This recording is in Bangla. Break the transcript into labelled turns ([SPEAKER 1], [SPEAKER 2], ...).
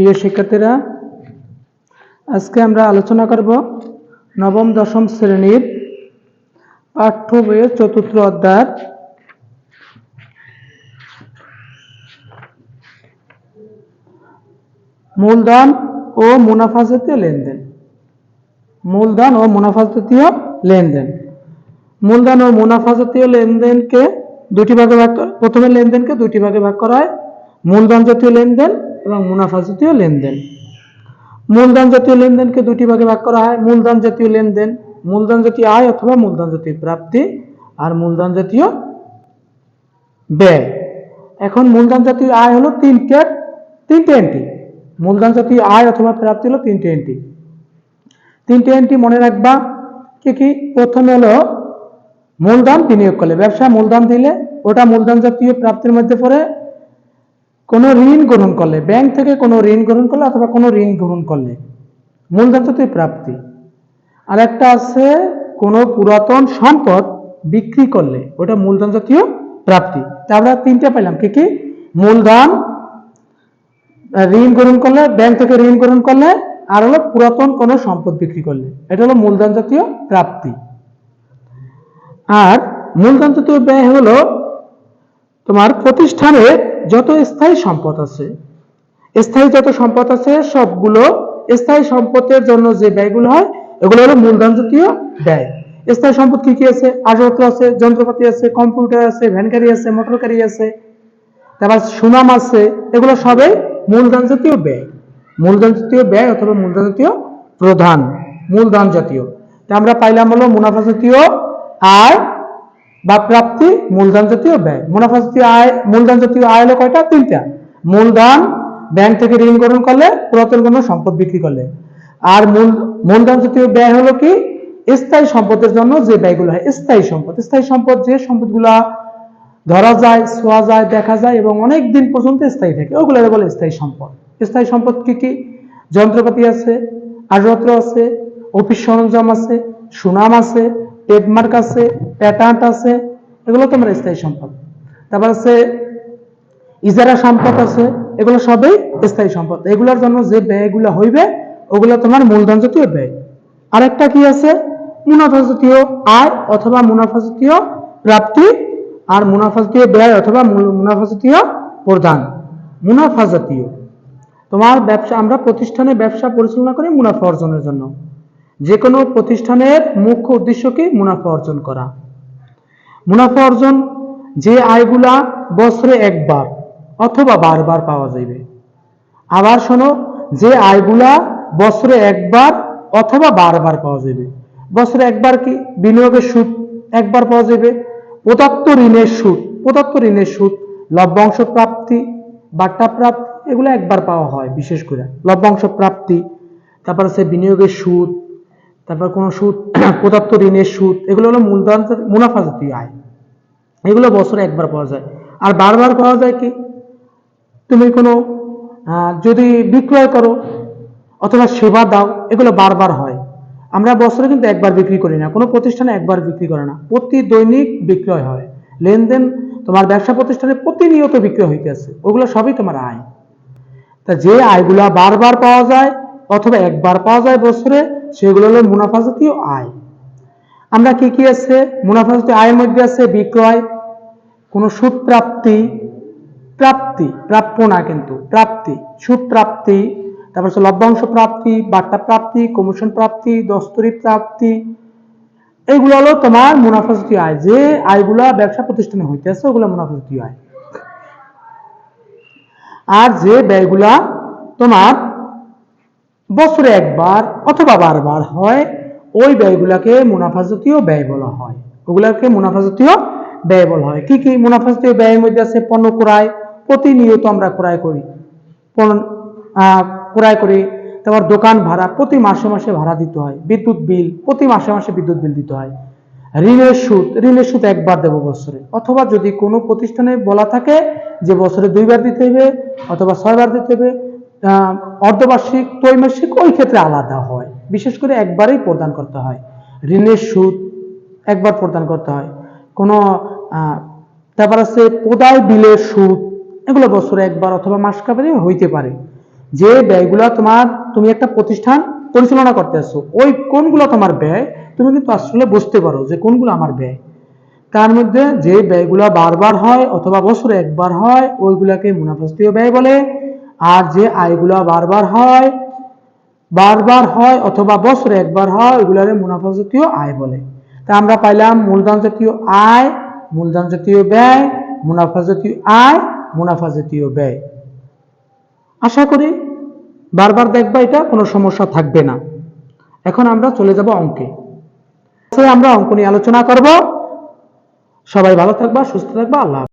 [SPEAKER 1] প্রিয় শিক্ষার্থীরা, আজকে আমরা আলোচনা করব নবম, দশম শ্রেণির পাঠ্য বইয়ের চতুর্থ অধ্যায়। মূলধন ও মুনাফা জাতীয় লেনদেন। মূলধন ও মুনাফা জাতীয় লেনদেন। মূলধন ও মুনাফা জাতীয় লেনদেনকে দুটি ভাগে ভাগ প্রথমে লেনদেনকে দুটি ভাগে ভাগ করা হয়। মূলধন জাতীয় লেনদেন এবং মুনাফা জাতীয় লেনদেন। মূলধন জাতীয় লেনদেনকে দুটি ভাগে ভাগ করা হয়, মূলধন জাতীয় লেনদেন, মূলধন জাতীয় আয় অথবা মূলধন জাতীয় প্রাপ্তি আর মূলধন জাতীয় ব্যয়। এখন মূলধন জাতীয় আয় হলো তিনটে তিনটে এন্ট্রি। মূলধন জাতীয় আয় অথবা প্রাপ্তি হলো তিনটে এন্ট্রি। তিনটে এন্ট্রি মনে রাখবা, কি কি? প্রথমে হলো মূলধন বিনিয়োগ করলে, ব্যবসা মূলধন দিলে ওটা মূলধন জাতীয় প্রাপ্তির মধ্যে পড়ে কোনো ঋণ গ্রহণ করলে, ব্যাংক থেকে কোনো ঋণ গ্রহণ করলে অথবা কোনো ঋণ গ্রহণ করলে, মূলধন জাতীয় প্রাপ্তি। আর একটা আছে, কোনো পুরাতন সম্পদ বিক্রি করলে, ওটা মূলধন জাতীয় প্রাপ্তি। তা আমরা তিনটে পেলাম কি কি? মূলধন, ঋণ গ্রহণ করলে, ব্যাংক থেকে ঋণ গ্রহণ করলে, আর হলো পুরাতন কোনো সম্পদ বিক্রি করলে, এটা হলো মূলধন জাতীয় প্রাপ্তি। আর মূলধন জাতীয় ব্যয় হলো তোমার প্রতিষ্ঠানে যত স্থায়ী সম্পদ আছে, স্থায়ী যত সম্পদ আছে, সবগুলো স্থায়ী সম্পদের জন্য যে ব্যয়গুলো হয়, এগুলো হলো মূলধন জাতীয় ব্যয়। স্থায়ী সম্পদ কি কি আছে? আসবাবপত্র আছে, যন্ত্রপাতি আছে, কম্পিউটার আছে, ভ্যান গাড়ি আছে, মোটর গাড়ি আছে। তারপর সুনাম আছে, এগুলো সবই মূলধন জাতীয় ব্যয়। মূলধন জাতীয় ব্যয় অথবা মূলধন জাতীয় প্রধান, মূলধন জাতীয়। তা আমরা পাইলাম হলো মুনাফা জাতীয় আয় বা প্রাপ্তি মূলধন জাতীয় ব্যয়। মুনাফা জাতীয় আয়, মূলধন জাতীয় আয় হলো কয়টা? তিনটা। মূলধন ব্যাংক থেকে ঋণ গ্রহণ করলে, পুরাতন কোনো সম্পদ বিক্রি করলে। আর মূল, মূলধন জাতীয় ব্যয় হলো কি? স্থায়ী সম্পদের জন্য যে ব্যয়গুলো হয়, স্থায়ী সম্পদ। স্থায়ী সম্পদ, যে সম্পদগুলা ধরা যায়, ছোঁয়া যায়, দেখা যায় এবং অনেক দিন পর্যন্ত স্থায়ী থাকে ওগুলো বলে স্থায়ী সম্পদ। স্থায়ী সম্পদ কি কি? যন্ত্রপাতি আছে, আসবাবপত্র আছে, অফিস সরঞ্জাম আছে, সুনাম আছে ট্রেডমার্ক আছে প্যাটার্ন আছে, এগুলো তোমার স্থায়ী সম্পদ। তারপর আছে ইজারা সম্পদ আছে, এগুলো সবই স্থায়ী সম্পদ। এগুলোর জন্য যে ব্যয়গুলো হইবে, ওগুলো তোমার মূলধন জাতীয় ব্যয়। আরেকটা কি আছে? মুনাফা জাতীয় আয় অথবা মুনাফা জাতীয় প্রাপ্তি আর মুনাফা জাতীয় ব্যয় অথবা মুনাফা জাতীয় প্রদান। মুনাফা জাতীয়। তোমার ব্যবসা, আমরা প্রতিষ্ঠানে ব্যবসা পরিচালনা করি মুনাফা অর্জনের জন্য। যে কোনো প্রতিষ্ঠানের মুখ্য উদ্দেশ্য কি মুনাফা অর্জন করা। মুনাফা অর্জন যে আয়গুলা বছরে একবার অথবা বারবার পাওয়া যাবে আবার শোনো, যে আয়গুলা বছরে একবার অথবা বারবার পাওয়া যাবে বছরে একবার কি বিনিয়োগের সুদ একবার পাওয়া যাবে প্রদত্ত ঋণের সুদ, প্রদত্ত ঋণের সুদ, লভ্যাংশ প্রাপ্তি বাট্টা প্রাপ্তি, এগুলো একবার পাওয়া হয় বিশেষ করে। লভ্যাংশ প্রাপ্তি, তারপর আছে বিনিয়োগের সুদ তারপর কোনো সুদ প্রদত্ত ঋণের সুদ, এগুলো হলো মূলধন, মুনাফা জাতীয় আয়। এগুলো বছরে একবার পাওয়া যায়। আর বারবার পাওয়া যায় কি? তুমি কোনো যদি বিক্রয় করো অথবা সেবা দাও, এগুলো বারবার হয়। আমরা বছরে কিন্তু একবার বিক্রি করি না, কোনো প্রতিষ্ঠানে একবার বিক্রি করে না। প্রতি দৈনিক বিক্রয় হয়। লেনদেন তোমার ব্যবসা প্রতিষ্ঠানে প্রতিনিয়ত বিক্রয় হইতেছে, ওগুলো সবই তোমার আয়। তা যে আয়গুলা বারবার পাওয়া যায় অথবা একবার পাওয়া যায় বছরে, সেগুলো হলো মুনাফা জাতীয় আয়। আমরা কি কি আছে? মুনাফা জাতীয় আয়ের মধ্যে আছে বিক্রয়, কোনো সুদ প্রাপ্তি, প্রাপ্য না কিন্তু, প্রাপ্তি সুদ প্রাপ্তি তারপর হচ্ছে লভ্যাংশ প্রাপ্তি, বার্তা প্রাপ্তি কমিশন প্রাপ্তি, দস্তরি প্রাপ্তি, এইগুলো হলো তোমার মুনাফা জাতীয় আয়। যে আয়গুলা ব্যবসা প্রতিষ্ঠানে হইতেছে, ওগুলো মুনাফা জাতীয় আয়। আর যে ব্যয়গুলা তোমার বছরে একবার অথবা বারবার হয়, ওই ব্যয়গুলাকে মুনাফা জাতীয় ব্যয় বলা হয়। ওগুলাকে মুনাফা জাতীয় ব্যয় বলা হয়। কি কি মুনাফা জাতীয় ব্যয়ের মধ্যে আছে? পণ্য ক্রয়, প্রতিনিয়ত আমরা ক্রয় করি। ক্রয় করি, তারপর দোকান ভাড়া, প্রতি মাসে মাসে ভাড়া দিতে হয়। বিদ্যুৎ বিল, প্রতি মাসে মাসে বিদ্যুৎ বিল দিতে হয়। ঋণের সুদ ঋণের সুদ একবার দেবো বছরে। অথবা যদি কোনো প্রতিষ্ঠানে বলা থাকে যে বছরে দুইবার দিতে হবে অথবা ছয়বার দিতে হবে অর্ধবার্ষিক, ত্রৈমাসিক ওই ক্ষেত্রে আলাদা হয়। বিশেষ করে একবারেই প্রদান করতে হয়। ঋণের সুদ একবার প্রদান করতে হয়। কোনো তারপর আছে প্রদায় বিলের সুদ। এগুলো বছরে একবার অথবা মাস কাবারে হইতে পারে। যে ব্যয়গুলো তোমার, তুমি একটা প্রতিষ্ঠান পরিচালনা করতে করতেছো, ওই কোনগুলো তোমার ব্যয়, তুমি কিন্তু আসলে বুঝতে পারো যে কোনগুলো আমার ব্যয়। তার মধ্যে যে ব্যয়গুলো বারবার হয় অথবা বছরে একবার হয়, ওইগুলাকে মুনাফাস্তীয় ব্যয় বলে। আর যে আয়গুলো বারবার হয় বারবার হয় অথবা বছরে একবার হয়, ওইগুলারে মুনাফা জাতীয় আয় বলে। তা আমরা পাইলাম মূলধন জাতীয় আয়, মূলধন জাতীয় ব্যয়, মুনাফা জাতীয় আয়, মুনাফা জাতীয় ব্যয়। আশা করি বারবার দেখবা এটা, কোনো সমস্যা থাকবে না। এখন আমরা চলে যাব অঙ্কে। আমরা অঙ্ক নিয়ে আলোচনা করব। সবাই ভালো থাকবা, সুস্থ থাকবা, আল্লাহ।